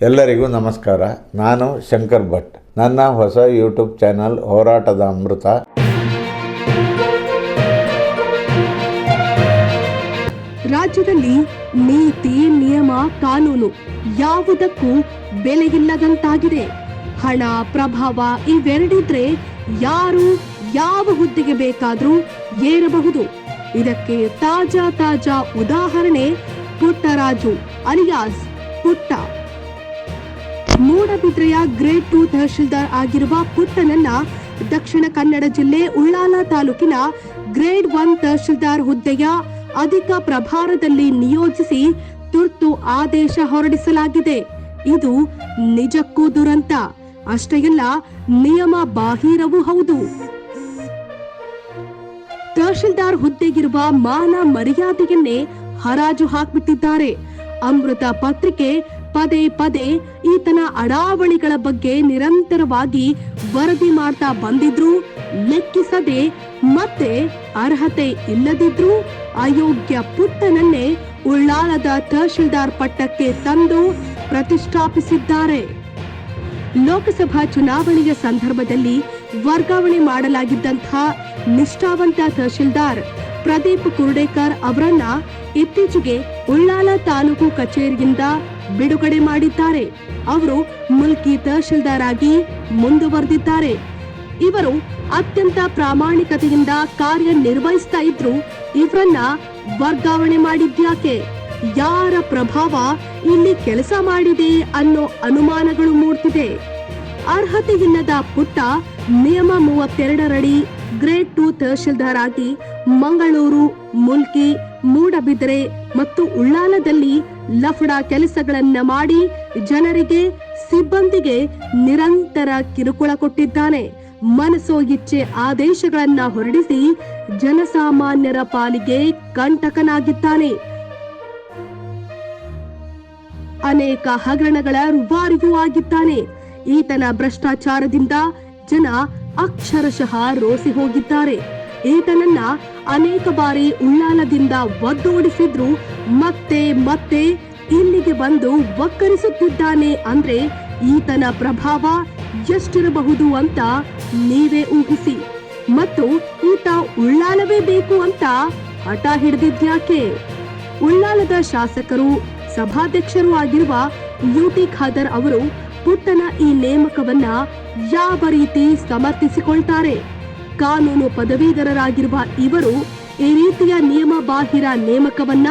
ಎಲ್ಲರಿಗೂ ನಮಸ್ಕಾರ. ನಾನು ಶಂಕರ್ ಭಟ್. ನನ್ನ ಹೊಸ ಯೂಟ್ಯೂಬ್ ಚಾನಲ್ ಹೋರಾಟದ ಅಮೃತ. ರಾಜ್ಯದಲ್ಲಿ ನೀತಿ, ನಿಯಮ, ಕಾನೂನು ಯಾವುದಕ್ಕೂ ಬೆಲೆಯಿಲ್ಲದಂತಾಗಿದೆ. ಹಣ ಪ್ರಭಾವ ಇವೆರಡಿದ್ರೆ ಯಾರು ಯಾವ ಹುದ್ದೆಗೆ ಬೇಕಾದರೂ ಏರಬಹುದು. ಇದಕ್ಕೆ ತಾಜಾ ತಾಜಾ ಉದಾಹರಣೆ ಪುಟ್ಟರಾಜು ಅಲಿಯಾಸ್ ಪುಟ್ಟ. ಮೂಡಬಿದ್ರೆಯ ಗ್ರೇಡ್ ಟು ತಹಶೀಲ್ದಾರ್ ಆಗಿರುವ ಪುಟ್ಟನನ್ನ ದಕ್ಷಿಣ ಕನ್ನಡ ಜಿಲ್ಲೆ ಉಳ್ಳಾಲ ತಾಲೂಕಿನ ಗ್ರೇಡ್ ಒನ್ ತಹಶೀಲ್ದಾರ್ ಹುದ್ದೆಯ ಅಧಿಕ ಪ್ರಭಾರದಲ್ಲಿ ನಿಯೋಜಿಸಿ ತುರ್ತು ಆದೇಶ ಹೊರಡಿಸಲಾಗಿದೆ. ಇದು ನಿಜಕ್ಕೂ ದುರಂತ. ಅಷ್ಟೇ ಅಲ್ಲ, ನಿಯಮ ಬಾಹಿರವೂ ಹೌದು. ತಹಶೀಲ್ದಾರ್ ಹುದ್ದೆಗಿರುವ ಮಾನ ಮರ್ಯಾದೆಯನ್ನೇ ಹರಾಜು ಹಾಕ್ಬಿಟ್ಟಿದ್ದಾರೆ. ಅಮೃತ ಪತ್ರಿಕೆ ಪದೇ ಪದೇ ಈತನ ಅಡಾವಳಿಗಳ ಬಗ್ಗೆ ನಿರಂತರವಾಗಿ ವರದಿ ಮಾಡ್ತಾ ಬಂದಿದ್ರು, ಲೆಕ್ಕಿಸದೆ ಮತ್ತೆ ಅರ್ಹತೆ ಇಲ್ಲದಿದ್ರು ಅಯೋಗ್ಯ ಪುಟ್ಟನನ್ನೇ ಉಳ್ಳಾಲದ ತಹಶೀಲ್ದಾರ್ ಪಟ್ಟಕ್ಕೆ ತಂದು ಪ್ರತಿಷ್ಠಾಪಿಸಿದ್ದಾರೆ. ಲೋಕಸಭಾ ಚುನಾವಣೆಯ ಸಂದರ್ಭದಲ್ಲಿ ವರ್ಗಾವಣೆ ಮಾಡಲಾಗಿದ್ದಂತಹ ನಿಷ್ಠಾವಂತ ತಹಶೀಲ್ದಾರ್ ಪ್ರದೀಪ್ ಕುರ್ಡೇಕರ್ ಅವರನ್ನ ಇತ್ತೀಚೆಗೆ ಉಳ್ಳಾಲ ತಾಲೂಕು ಕಚೇರಿಯಿಂದ ಬಿಡುಗಡೆ ಮಾಡಿದ್ದಾರೆ. ಅವರು ಮುಲ್ಕಿ ತಹಶೀಲ್ದಾರ್ ಆಗಿ ಮುಂದುವರೆದಿದ್ದಾರೆ. ಇವರು ಅತ್ಯಂತ ಪ್ರಾಮಾಣಿಕತೆಯಿಂದ ಕಾರ್ಯನಿರ್ವಹಿಸ್ತಾ ಇದ್ರು. ಇವರನ್ನ ವರ್ಗಾವಣೆ ಮಾಡಿದ್ಯಾಕೆ ಯಾರ ಪ್ರಭಾವ ಇಲ್ಲಿ ಕೆಲಸ ಮಾಡಿದೆ ಅನ್ನೋ ಅನುಮಾನಗಳು ಮೂಡ್ತಿದೆ. ಅರ್ಹತೆಯಿಲ್ಲದ ಪುಟ್ಟ ನಿಯಮ ಮೂವತ್ತೆರಡರಡಿ ಗ್ರೇಡ್ ಟು ತಹಶೀಲ್ದಾರ್ ಆಗಿ ಮಂಗಳೂರು, ಮುಲ್ಕಿ, ಮೂಡಬಿದ್ರೆ ಮತ್ತು ಉಳ್ಳಾಲದಲ್ಲಿ ಲಫಡ ಕೆಲಸಗಳನ್ನ ಮಾಡಿ ಜನರಿಗೆ, ಸಿಬ್ಬಂದಿಗೆ ನಿರಂತರ ಕಿರುಕುಳ ಕೊಟ್ಟಿದ್ದಾನೆ. ಮನಸೋ ಇಚ್ಛೆ ಆದೇಶಗಳನ್ನ ಹೊರಡಿಸಿ ಜನಸಾಮಾನ್ಯರ ಪಾಲಿಗೆ ಕಂಟಕನಾಗಿದ್ದಾನೆ. ಅನೇಕ ಹಗರಣಗಳ ರುವಾರಿಯೂ ಆಗಿದ್ದಾನೆ. ಈತನ ಭ್ರಷ್ಟಾಚಾರದಿಂದ ಜನ ಅಕ್ಷರಶಃ ರೋಸಿ ಹೋಗಿದ್ದಾರೆ. ಈತನನ್ನ ಅನೇಕ ಬಾರಿ ಉಳ್ಳಾಲದಿಂದ ಒದ್ದೋಡಿಸಿದ್ರು. ಮತ್ತೆ ಮತ್ತೆ ಇಲ್ಲಿಗೆ ಬಂದು ಒಕ್ಕರಿಸುತ್ತಿದ್ದಾನೆ ಅಂದ್ರೆ ಈತನ ಪ್ರಭಾವ ಎಷ್ಟಿರಬಹುದು ಅಂತ ನೀವೇ ಊಹಿಸಿ. ಮತ್ತು ಈತ ಉಳ್ಳಾಲವೇ ಬೇಕು ಅಂತ ಹಠ ಹಿಡಿದಿದ್ಯಾಕೆ ಉಳ್ಳಾಲದ ಶಾಸಕರು, ಸಭಾಧ್ಯಕ್ಷರು ಆಗಿರುವ ಯುಟಿ ಖಾದರ್ ಅವರು ಪುಟ್ಟನ ಈ ನೇಮಕವನ್ನ ಯಾವ ರೀತಿ ಸಮರ್ಥಿಸಿಕೊಳ್ತಾರೆ? ಕಾನೂನು ಪದವೀಧರರಾಗಿರುವ ಇವರು ಈ ರೀತಿಯ ನಿಯಮ ಬಾಹಿರ ನೇಮಕವನ್ನ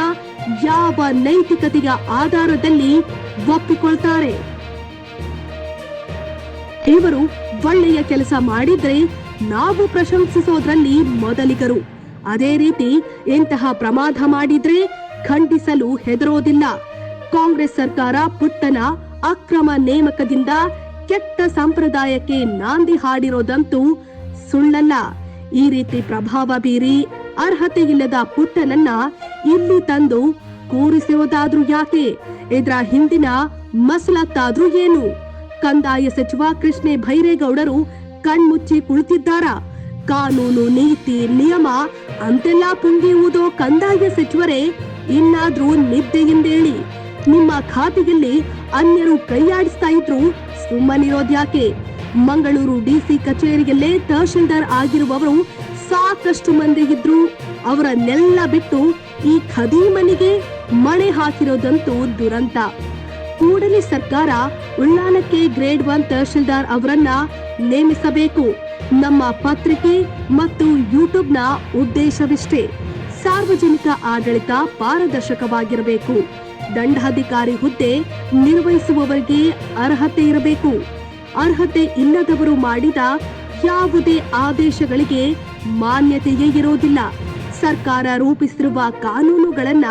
ಯಾವ ನೈತಿಕತೆಯ ಆಧಾರದಲ್ಲಿ ಒಪ್ಪಿಕೊಳ್ತಾರೆ? ಇವರು ಒಳ್ಳೆಯ ಕೆಲಸ ಮಾಡಿದ್ರೆ ನಾವು ಪ್ರಶಂಸಿಸೋದ್ರಲ್ಲಿ ಮೊದಲಿಗರು. ಅದೇ ರೀತಿ ಇಂತಹ ಪ್ರಮಾದ ಮಾಡಿದ್ರೆ ಖಂಡಿಸಲು ಹೆದರೋದಿಲ್ಲ. ಕಾಂಗ್ರೆಸ್ ಸರ್ಕಾರ ಪುಟ್ಟನ ಅಕ್ರಮ ನೇಮಕದಿಂದ ಕೆಟ್ಟ ಸಂಪ್ರದಾಯಕ್ಕೆ ನಾಂದಿ ಹಾಡಿರೋದಂತೂ ಸುಳ್ಳಲ್ಲ ಈ ರೀತಿ ಪ್ರಭಾವ ಬೀರಿ ಅರ್ಹತೆ ಇಲ್ಲದ ಪುಟ್ಟನನ್ನ ಇಲ್ಲಿ ತಂದು ಕೂರಿಸೋದಾದ್ರೂ ಯಾಕೆ? ಇದರ ಹಿಂದಿನ ಮಸಲತ್ತಾದ್ರೂ ಏನು? ಕಂದಾಯ ಸಚಿವ ಕೃಷ್ಣೆ ಭೈರೇಗೌಡರು ಕಣ್ಮುಚ್ಚಿ ಕುಳಿತಿದ್ದಾರ? ಕಾನೂನು, ನೀತಿ, ನಿಯಮ ಅಂತೆಲ್ಲ ಪುಂಗಿಯುವುದು ಕಂದಾಯ ಸಚಿವರೇ, ಇನ್ನಾದ್ರೂ ನಿದ್ದೆಯಿಂದೇಳಿ ನಿಮ್ಮ ಖಾತೆಯಲ್ಲಿ ಅನ್ಯರು ಕೈಯಾಡಿಸ್ತಾ ಇದ್ರು ಸುಮ್ಮನಿರೋದ್ಯಾಕೆ? ಮಂಗಳೂರು ಡಿಸಿ ಕಚೇರಿಯಲ್ಲೇ ತಹಶೀಲ್ದಾರ್ ಆಗಿರುವವರು ಸಾಕಷ್ಟು ಮಂದಿ ಇದ್ರು. ಅವರನ್ನೆಲ್ಲ ಬಿಟ್ಟು ಈ ಖದೀಮನಿಗೆ ಮಣೆ ಹಾಕಿರೋದಂತೂ ದುರಂತ. ಕೂಡಲೇ ಸರ್ಕಾರ ಉಳ್ಳಾಲಕ್ಕೆ ಗ್ರೇಡ್ ಒನ್ ತಹಶೀಲ್ದಾರ್ ಅವರನ್ನ ನೇಮಿಸಬೇಕು. ನಮ್ಮ ಪತ್ರಿಕೆ ಮತ್ತು ಯೂಟ್ಯೂಬ್ನ ಉದ್ದೇಶವಿಷ್ಟೇ. ಸಾರ್ವಜನಿಕ ಆಡಳಿತ ಪಾರದರ್ಶಕವಾಗಿರಬೇಕು. ದಂಡಾಧಿಕಾರಿ ಹುದ್ದೆ ನಿರ್ವಹಿಸುವವರಿಗೆ ಅರ್ಹತೆ ಇರಬೇಕು. ಅರ್ಹತೆ ಇಲ್ಲದವರು ಮಾಡಿದ ಯಾವುದೇ ಆದೇಶಗಳಿಗೆ ಮಾನ್ಯತೆಯೇ ಇರೋದಿಲ್ಲ ಸರ್ಕಾರ ರೂಪಿಸಿರುವ ಕಾನೂನುಗಳನ್ನ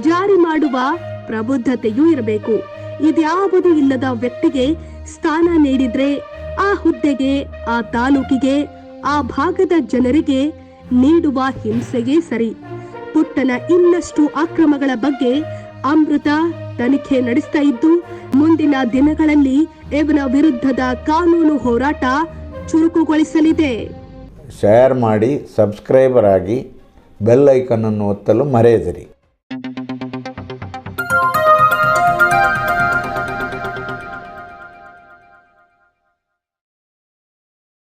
ಜಾರಿ ಮಾಡುವ ಪ್ರಬುದ್ಧತೆಯೂ ಇರಬೇಕು. ಇದ್ಯಾವುದು ಇಲ್ಲದ ವ್ಯಕ್ತಿಗೆ ಸ್ಥಾನ ನೀಡಿದ್ರೆ ಆ ಹುದ್ದೆಗೆ, ಆ ತಾಲೂಕಿಗೆ, ಆ ಭಾಗದ ಜನರಿಗೆ ನೀಡುವ ಹಿಂಸೆಯೇ ಸರಿ. ಪುಟ್ಟನ ಇನ್ನಷ್ಟು ಅಕ್ರಮಗಳ ಬಗ್ಗೆ ಅಮೃತ ತನಿಖೆ ನಡೆಸ್ತಾ ಇದ್ದು, ಮುಂದಿನ ದಿನಗಳಲ್ಲಿ ಇವನ ವಿರುದ್ಧದ ಕಾನೂನು ಹೋರಾಟ ಚುರುಕುಗೊಳಿಸಲಿದೆ. ಶೇರ್ ಮಾಡಿ, ಸಬ್ಸ್ಕ್ರೈಬರ್ ಆಗಿ, ಬೆಲ್ ಐಕನನ್ನು ಒತ್ತಲು ಮರೆಯದಿರಿ.